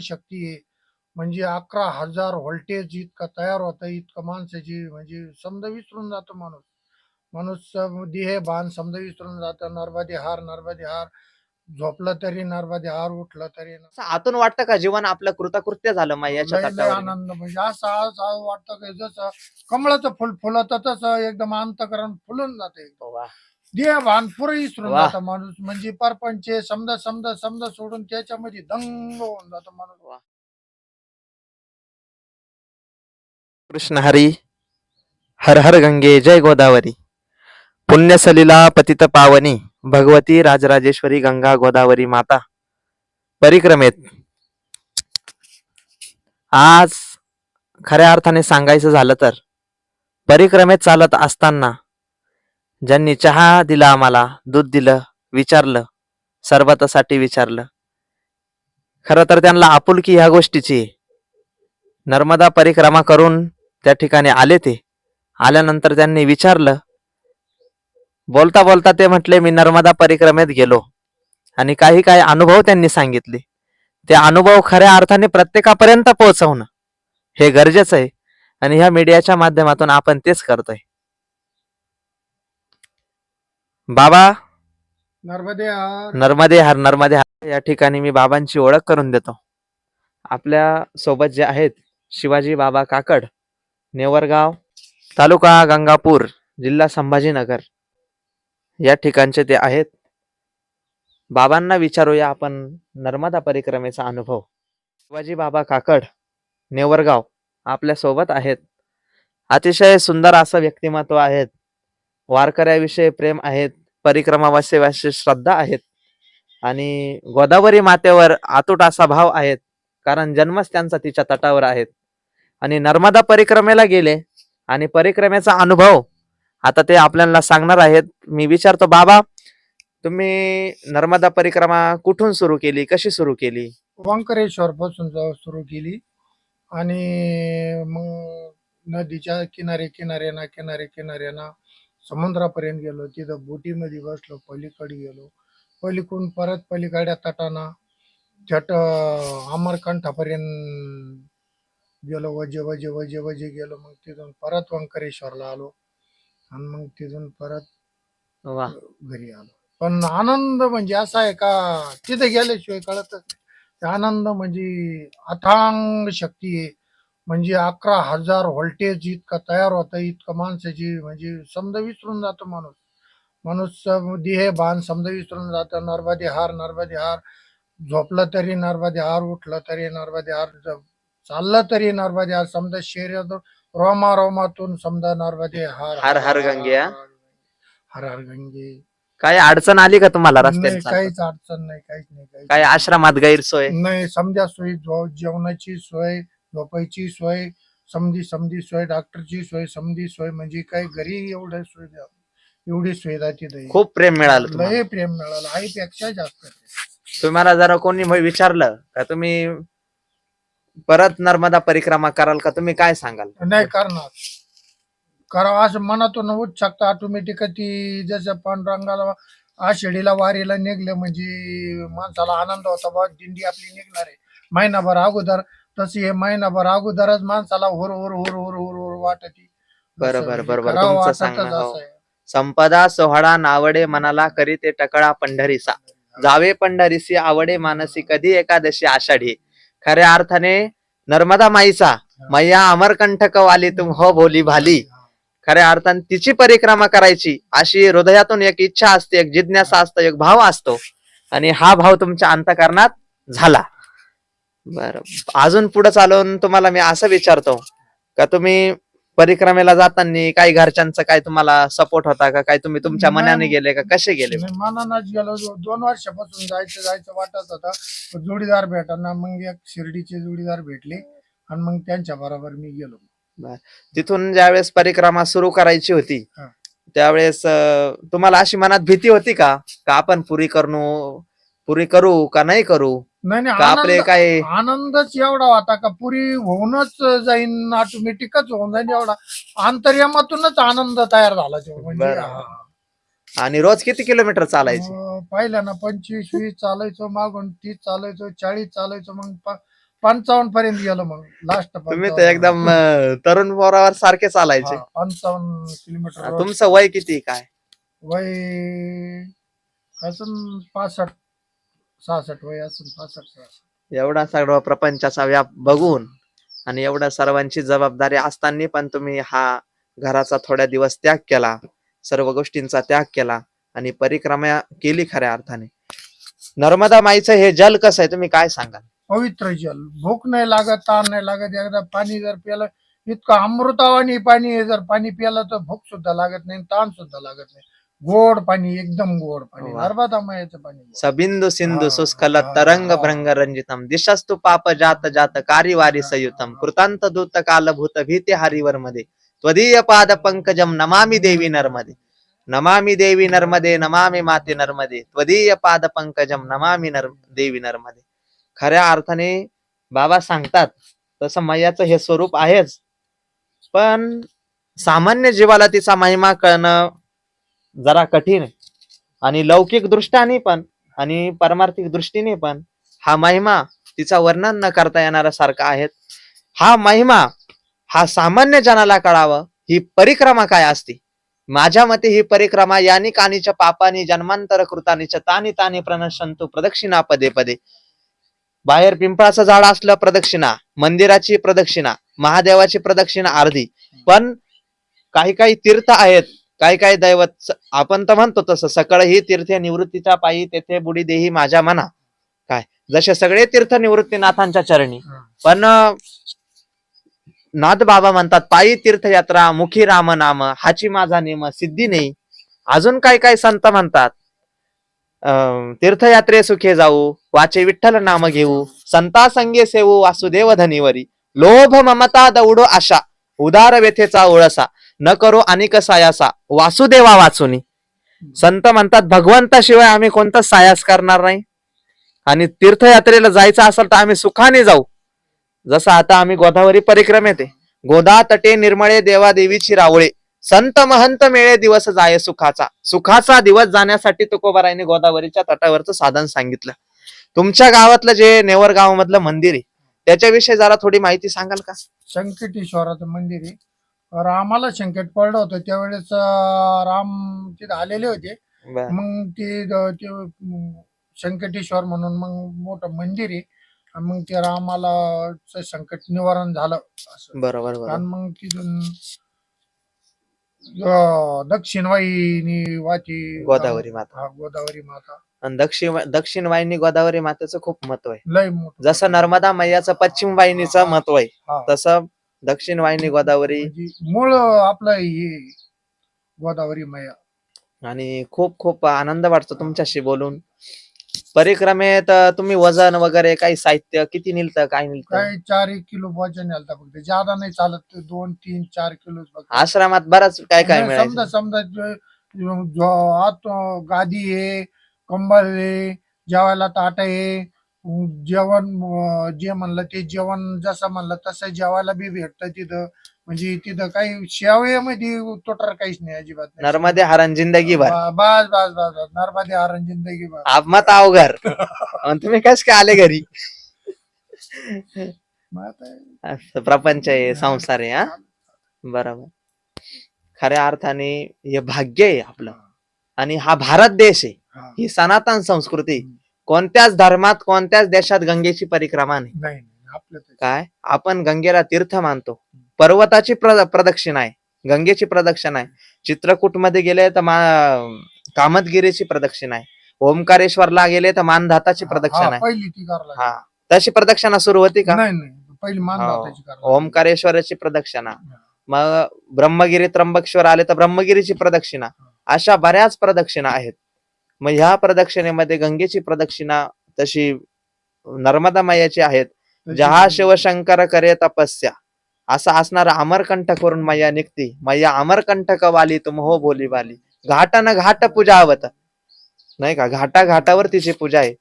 शक्ती आहे. म्हणजे अकरा हजार व्होल्टेज इतका तयार होतं इतकं माणसाची म्हणजे समजा विसरून जातो माणूस. माणूस देह बाण समजा विसरून जातं नर्मदे हार नर्मदे हार. झोपलं तरी नर्मदे हार उठलं तरी न- असं आतून वाटतं का जीवन आपलं कृतकृत्य झालं लय लय तटावर आनंद म्हणजे असं असं वाटतं की जसं कमळाचं फुल फुलत तसं एकदम अंतकरण फुलून जाते वा. देह भान पुरं विसरून वाह. जातं माणूस. म्हणजे परपंचे समजा समजा समजा सोडून त्याच्यामध्ये दंग होऊन जातो माणूस. कृष्ण हरी हर हर गंगे जय गोदावरी. पुण्य सलिला पतित पावनी भगवती राजराजेश्वरी गंगा गोदावरी माता. परिक्रमेत. आज खऱ्या अर्थाने सांगायचं झालं तर परिक्रमेत चालत असताना ज्यांनी चहा दिला आम्हाला दूध दिलं विचारलं सरबतासाठी विचारलं. खरं तर त्यांना आपुलकी ह्या गोष्टीची आहे. नर्मदा परिक्रमा करून त्या ठिकाणी आले ते. आल्यानंतर त्यांनी विचारलं. बोलता बोलता ते म्हटले मी नर्मदा परिक्रमेत गेलो. आणि काही काही अनुभव त्यांनी सांगितले. ते अनुभव खऱ्या अर्थाने प्रत्येकापर्यंत पोहोचवणं हे गरजेचं आहे. आणि ह्या मीडियाच्या माध्यमातून आपण तेच करतोय. बाबा? नर्मदे हार नर्मदे हर नर्मदे हर. या ठिकाणी मी बाबांची ओळख करून देतो. आपल्यासोबत जे आहेत शिवाजी बाबा काकड नेवरगाव तालुका गंगापूर जिल्हा संभाजीनगर या ठिकाणचे ते आहेत. बाबांना विचारूया आपण नर्मदा परिक्रमेचा अनुभव. शिवाजी बाबा काकड नेवरगाव आपल्यासोबत आहेत. अतिशय सुंदर असं व्यक्तिमत्व आहेत. वारकऱ्याविषयी प्रेम आहेत. परिक्रमावासी श्रद्धा आहेत. आणि गोदावरी मातेवर आतुट असा भाव आहेत. कारण जन्मच त्यांचा तिच्या तटावर आहेत. आणि नर्मदा परिक्रमेला गेले. आणि परिक्रमेचा अनुभव आता ते आपल्याला सांगणार आहेत. मी विचारतो बाबा तुम्ही नर्मदा परिक्रमा कुठून सुरू केली? कशी सुरू केली? वंकरेश्वरपासून सुरू केली. आणि मग नदीच्या किनारे किनाऱ्याना किनारे किनाऱ्याना समुद्रापर्यंत गेलो तिथं बोटीमध्ये बसलो पलीकडे गेलो. पलीकडून परत पलीकडच्या तटाना झट अमरकंठापर्यंत गेलो वजे वजे वजे वजे गेलो. मग तिथून परत व्यंकरेश्वरला आलो. आणि मग तिथून परत वा. घरी आलो. पण आनंद म्हणजे असा आहे का तिथे गेल्याशिवाय कळतच नाही. आनंद म्हणजे अथांग शक्ती आहे. म्हणजे अकरा हजार व्होल्टेज इतका तयार होतं इतकं माणसाची म्हणजे समजा विसरून जातो माणूस. माणूस देह बाण समजा विसरून जातं नर्मदे हार नर्मदे हार झोपलं तरी नर्मदे हार उठलं तरी नर्मदे हार चाललं तरी नर्मदे हार समजा शरीरातून रोमा रोमातून समजा नर्मदे हार. हर हर गंगे, हा? हर हर गंगे. काय अडचण आली का तुम्हाला नाही रस्त्यात? काहीच अडचण नाही काहीच नाही काहीच काय आश्रमात गैरसोय? नाही समजा सोयी जेवणाची सोय झोपायची सोय समधी समधी सोय डॉक्टरची सोय समधी सोय म्हणजे काय घरी एवढं सोय एवढी सुविधा तिथे खूप प्रेम मिळालं तुम्हाला. लय प्रेम मिळालं आईपेक्षा जास्त तुम्हाला जरा कोणी विचारलं का तुम्ही परत नर्मदा परिक्रमा कराल का? तुम्ही काय सांगाल? नाही करणार. करावं असं मनातून होऊच शकतं ऑटोमॅटिक ती जसं पांडुरंगाला आषाढीला वारीला निघलं म्हणजे माणसाला आनंद होता बा दिंडी आपली निघणार. आहे महिनाभर अगोदर तशी हे महिनाभर अगोदरच माणसाला हुर हुर हुर हुर हुर हुर वाटती. बरोबर, असं बरोबर. करावं तुमचं वाटतच सांगणं, हो. असं आहे. संपदा सोहळा नावडे मनाला करीते टकळा पंढरीसा. जावे पंढरीसी आवडे मानसी कधी एकादशी आषाढी. खऱ्या अर्थाने नर्मदा माईचा मैया अमरकंठक वाली तुम हो भोली भाली. खऱ्या अर्थाने तिची परिक्रमा करायची. अशी हृदयातून एक इच्छा असते एक जिज्ञासा असतो एक भाव असतो. आणि हा भाव तुमच्या अंतकरणात झाला. बर. अजून पुढे चालून तुम्हाला मी असं विचारतो का तुम्ही परिक्रमेला जाताना काही घरच्यांचा काय तुम्हाला सपोर्ट होता का? काय तुम्ही तुमच्या. मनाने गेले का? कसे गेले? नाही, मनानच गेलो. दो- दोन वर्षापासून जायचं जायचं वाटत होतं. पण जोडीदार भेटाना मग एक शिर्डीचे जोडीदार भेटले आणि मग त्यांच्या बरोबर मी गेलो. तिथून ज्यावेळेस परिक्रमा सुरू करायची होती हा. त्यावेळेस अं, तुम्हाला अशी मनात भीती होती का? का आपण पुरी करू पुरी करू का नाही करू? नाही नाही का आपले आनंद- काय आनंदच एवढा होता का? पुरी होऊनच जाईन ऑटोमॅटिकच होऊन जाईन एवढा. अंतर्यामातूनच आनंद तयार झाला तो म्हणजे बरं. हा. आणि रोज किती किलोमीटर चालायचे? अं, पाहिलं ना पंचवीस वीस चालायचो मागून तीस चालायचो चाळीस चालायचो मग पंचावन्न पर्यंत गेलो मग लास्ट तुम्ही तर एकदम अं, तरुण पोरावर सारखे चालायचे. पंचावन्न किलोमीटर. तुमचं वय किती काय? वय असून पासष्ट. सहासष्ट वय असून पासष्ट सहासष्ट एवढा सगळं प्रपंचाचा व्याप बघून आणि एवढ्या सर्वांची जबाबदारी असताना पण तुम्ही हा घराचा थोड्या दिवस त्याग केला सर्व गोष्टींचा त्याग केला आणि परिक्रमा केली खऱ्या अर्थाने. नर्मदा माईचं हे जल कसं आहे तुम्ही काय सांगाल? पवित्र जल. भूक नाही लागत ताण नाही लागत. एकदा पाणी जर पिलं इतकं अमृतावानी पाणी आहे. जर पाणी पिलं तर भूक सुद्धा लागत नाही ताण सुद्धा लागत नाही. गोड पाणी एकदम गोड पाणी. वा. नर्मदा मायाचं पाणी. गोड. सबिंदू सिंधू हा, सुस्खल हा, तरंग हा. भ्रंग रंजितम दिशस्तु पाप जात जात कारिवारी संयुतम कृतांत दूत कालभूत भीती हरिवर मध्ये त्वदीय पाद पंकजम नमामि देवी नर्मदे. नमामि देवी नर्मदे नमामि माते नर्मदे. त्वदीय पाद पंकजम नमामि नर देवी नर्मदे. खऱ्या अर्थाने बाबा सांगतात तसं मैयाचं हे स्वरूप आहेच. पण सामान्य जीवाला तिचा महिमा कळणं जरा कठीण आहे. आणि लौकिक दृष्ट्याने पण आणि परमार्थिक दृष्टीने पण हा महिमा तिचा वर्णन न करता येणारा सारखा आहे. हा महिमा हा सामान्य जनाला कळावं ही परिक्रमा काय असते? माझ्या मते ही परिक्रमा यानी कानीच्या पापानी जन्मांतर कृतानीच्या तानी तानी प्रणशंतू प्रदक्षिणा पदे पदे. बाहेर पिंपळाचं झाड असलं प्रदक्षिणा मंदिराची प्रदक्षिणा महादेवाची प्रदक्षिणा अर्धी. पण काही काही तीर्थ आहेत काही काही दैवत आपण तर म्हणतो तसं सकळ ही तीर्थे निवृत्तीच्या पायी तेथे बुडी देही माझ्या मना. काय? जसे सगळे तीर्थ निवृत्तीनाथांच्या चरणी. पण नाथ बाबा म्हणतात पायी तीर्थयात्रा मुखी राम नाम हाची माझा नेम सिद्धी नाही अजून काय काय संत म्हणतात? अं, तीर्थयात्रे सुखे जाऊ वाचे विठ्ठल नाम घेऊ संता संगे सेवू वासुदेव धनीवरी. लोभ ममता दौडो आशा उदार व्यथेचा ओळसा न करो अनिक सायासा वासुदेवा वाचुनी संत म्हणतात भगवंताशिवाय आम्ही कोणता सायास करणार नाही. आणि तीर्थयात्रेला जायचं असेल तर आम्ही सुखाने जाऊ. जसं आता आम्ही गोदावरी परिक्रमेते गोदा तटे निर्मळे देवा देवीची रावळे. संत महंत मेळे दिवस जाय सुखाचा. सुखाचा दिवस जाण्यासाठी तुकोबारायने गोदावरीच्या तटावरचं साधन सांगितलं. तुमच्या गावातलं जे नेवर गावामधलं मंदिर आहे त्याच्याविषयी जरा थोडी माहिती सांगाल का? संकटेश्वराचं मंदिर आहे. रामाला संकट पडलं होतं. त्यावेळेस अं, राम तिथे आलेले होते. मग ते द- ते संकटेश्वर म्हणून मग मोठं मंदिर आहे. आणि मग ते रामाला चं संकट निवारण झालं असं. बरोबर बरोबर आणि मग तिथून अं, दक्षिण वाहिनी वाची गोदावरी माता. हा गोदावरी माता. आणि दक्षिण दक्षिण वाहिनी गोदावरी मातेचं खूप महत्त्व आहे. लय मोठं. जसं नर्मदा मैयाचं पश्चिम वाहिनीचं महत्त्व आहे हा. तसं दक्षिण वाहिनी गोदावरी. म्हणजे मूळ आपलं हे गोदावरी मैया. आणि खूप खूप आनंद वाटतो तुमच्याशी बोलून. परिक्रमेत तुम्ही वजन वगैरे काही साहित्य किती निलतं काय निलतं? काय चार एक किलो वजन फक्त. ज्यादा नाही चालत दोन तीन चार किलो आश्रमात बराच काय काय समजा मिळायचं? समजा जो- जो आत अं, गादी आहे कंबल आहे जेवायला ताट आहे जेवण जे म्हणलं ते जेवण जसं म्हणलं तसं जेवायला बी भेटतं तिथं. म्हणजे तिथं काही शेवयामध्ये तोटर काहीच नाही अजिबात नाही. नर्मदे हरण जिंदगी भर. बा- बस बस बस बस. नर्मदे आरण जिंदगी बस आबमत आव घर अन तुम्ही कस काय आले घरी? मग आता असं प्रपंच आहे संसार आहे हा? बरोबर. खऱ्या अर्थाने हे भाग्य आहे आपलं. आणि हा भारत देश आहे. हा. ही सनातन संस्कृती. कोणत्याच धर्मात कोणत्याच देशात गंगेची परिक्रमा नाही. नाही नाही आपलं तर- काय? आपण गंगेला तीर्थ मानतो. पर्वताची प्र- प्रदक्षिणा आहे. गंगेची प्रदक्षिणा आहे. चित्रकूटमध्ये गेले तर मा- कामतगिरीची प्रदक्षिणा आहे. ओमकारेश्वरला गेले तर मानधाताची प्रदक्षिणा हा, आहे. पहिली ती करायला हा. तशी प्रदक्षिणा सुरू होती का? नाही नाही. पहिली ओमकारेश्वराची प्रदक्षिणा. मग ब्रह्मगिरी त्र्यंबकेश्वर आले तर ब्रह्मगिरीची प्रदक्षिणा. अशा बऱ्याच प्रदक्षिणा आहेत. मग ह्या प्रदक्षिणेमध्ये गंगेची प्रदक्षिणा तशी नर्मदा मैयाची आहेत. जहा शिवशंकर करे तपस्या असा असणारा अमरकंटक वरून मैया निघते. मैया अमरकंटक वाली तुम हो बोली वाली घाट पूजा आवत नाही का? घाटा घाटावर तिची पूजा आहे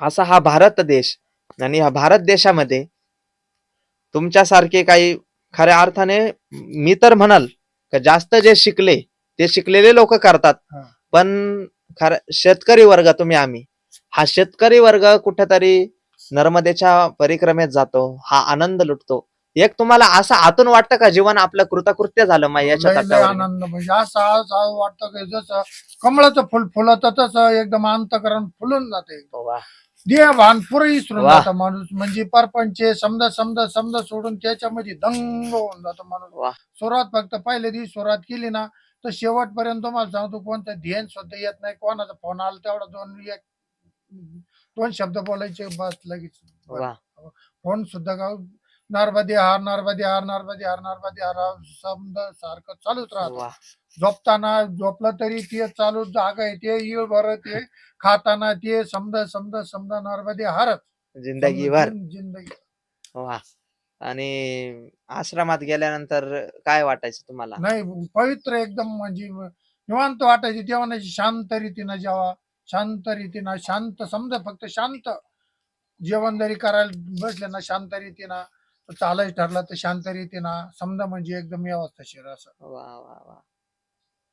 असा हा भारत देश. आणि ह्या भारत देशामध्ये तुमच्यासारखे काही खऱ्या अर्थाने मी तर म्हणाल का जास्त जे शिकले ते शिकलेले लोक करतात. पण खर शेतकरी वर्ग तुम्ही आम्ही हा शेतकरी वर्ग कुठेतरी नर्मदेच्या परिक्रमेत जातो हा आनंद लुटतो एक तुम्हाला असं आतून वाटतं का जीवन आपलं कृतकृत्य झालं लय लय तटावर आनंद म्हणजे असं असं वाटतं की जसं कमळाचं फुल फुलत तसं एकदम अंतकरण फुलून जाते वा. देह भान पुरं विसरून वा. जातो माणूस म्हणजे परपंचे समजा समजा समजा सोडून त्याच्यामध्ये दंग होऊन जातो. माणूस सुरुवात फक्त पहिल्या दिवशी सुरुवात केली ना तर शेवटपर्यंत तुम्हाला सांगतो कोणतं ध्यान सुद्धा येत नाही. कोणाचा फोन आला तेवढा दोन एक दोन शब्द बोलायचे बस लगेच. वा. फोन सुद्धा गाव नर्मदे हार नर्मदे हार नर्मदे हार नर्मदे हार समजा सारखं चालूच राहत. वा. झोपताना झोपलं तरी ते चालू जागा आहे ते येळ भर ते खाताना ते समजा समजा समजा नर्मदे हारच. जिंदगी जिंदगी. वा. आणि आश्रमात गेल्यानंतर काय वाटायचं तुम्हाला? नाही पवित्र एकदम म्हणजे निवांत वाटायची. जेवणाची शांत रीतीनं जेवा शांत रीतीनं शांत समजा फक्त शांत जेवण जरी करायला बसले ना शांत रीतीनं चालायचं ठरलं तर शांत रीतीनं समजा म्हणजे एकदम व्यवस्थाशीर असं. वा वा वा.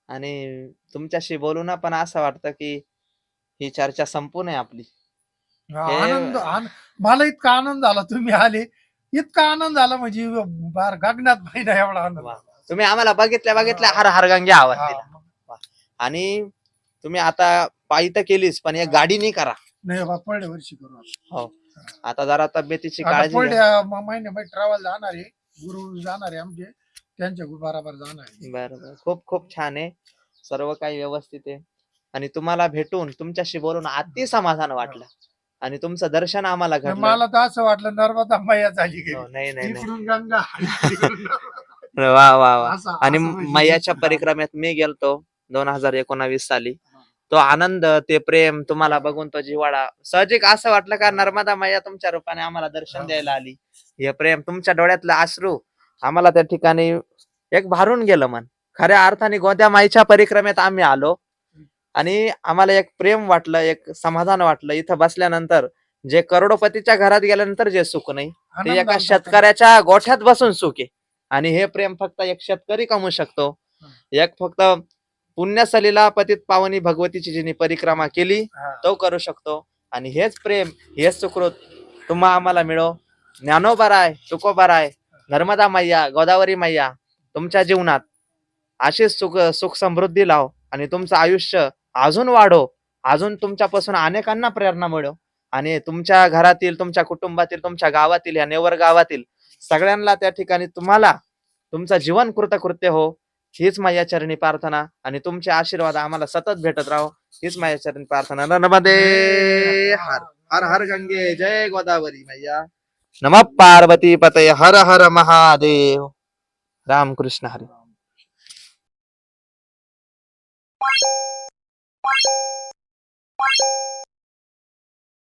आणि तुमच्याशी बोलून पण असं वाटतं की ही चर्चा संपू नये आपली. हे- आनंद आन- मला इतका आनंद झाला तुम्ही आले. इतका आनंद झाला म्हणजे बार गगनात नाही ना एवढा आनंद. वा. तुम्ही आम्हाला बघितल्या बघितल्या हर हर गंगे आवाज हा, दिला. आणि तुम्ही आता पायी तर केलीच पण गाडी नाही करा. नाही बा पडल्या वर्षी करू आपण. हो. आता जरा तब्येतीची आता काळजी घ्या. पडल्या म- महिन्यामध्ये ट्रॅव्हल जाणार आहे. गुरु जाणार आहे आमचे. त्यांच्या बरोबर जाणार आहे. बरं बरं खूप खूप छान आहे. सर्व काही व्यवस्थित आहे. आणि तुम्हाला भेटून तुमच्याशी बोलून अति समाधान वाटलं. आणि तुमचं दर्शन आम्हाला घडलं. मला तर असं वाटलं नर्मदा मैया झाली हो, गेली नाही नाही नाही. इकडून गंगा इकडून नर्मदा. वा वा वा. असं- आणि असं म्हणजे- मैयाच्या परिक्रमेत मी गेलतो दोन हजार एकोणावीस साली. तो आनंद ते प्रेम तुम्हाला बघून तो जिवाळा सहजिक असं वाटलं का नर्मदा मैया तुमच्या रूपाने आम्हाला दर्शन द्यायला आली. हे प्रेम तुमच्या डोळ्यातलं अश्रू आम्हाला त्या ठिकाणी एक भारून गेलं मन. खऱ्या अर्थाने गोद्या माईच्या परिक्रमेत आम्ही आलो. आणि आम्हाला एक प्रेम वाटलं एक समाधान वाटलं इथं बसल्यानंतर. जे करोडपतीच्या घरात गेल्यानंतर जे सुख नाही ते एका. शेतकऱ्याच्या गोठ्यात बसून सुख आहे. आणि हे प्रेम फक्त एक शेतकरी कमवू शकतो. एक फक्त पुण्यसलीला पतित पावनी भगवतीची जिने परिक्रमा केली. तो करू शकतो. आणि हेच प्रेम हेच सुकृत तुम्हा आम्हाला मिळो. ज्ञानोबराय तुकोबराय नर्मदा मैया गोदावरी मैया तुमच्या जीवनात अशीच सुख सुख समृद्धी लाव. आणि तुमचं आयुष्य अजून वाढो अजून तुमच्यापासून अनेकांना प्रेरणा मिळो. आणि तुमच्या घरातील तुमच्या कुटुंबातील तुमच्या गावातील या नेवर गावातील सगळ्यांना त्या ठिकाणी तुम्हाला तुमचं जीवन कृतकृत्य हो. हीच माझ्या चरणी प्रार्थना आणि तुमचे आशीर्वाद आम्हाला सतत भेटत राहो. हीच माझ्या चरणी प्रार्थना. नर्मदे हर हर हर गंगे जय गोदावरी मैया. नम पार्वती पतय हर हर महादेव. राम कृष्ण हरी.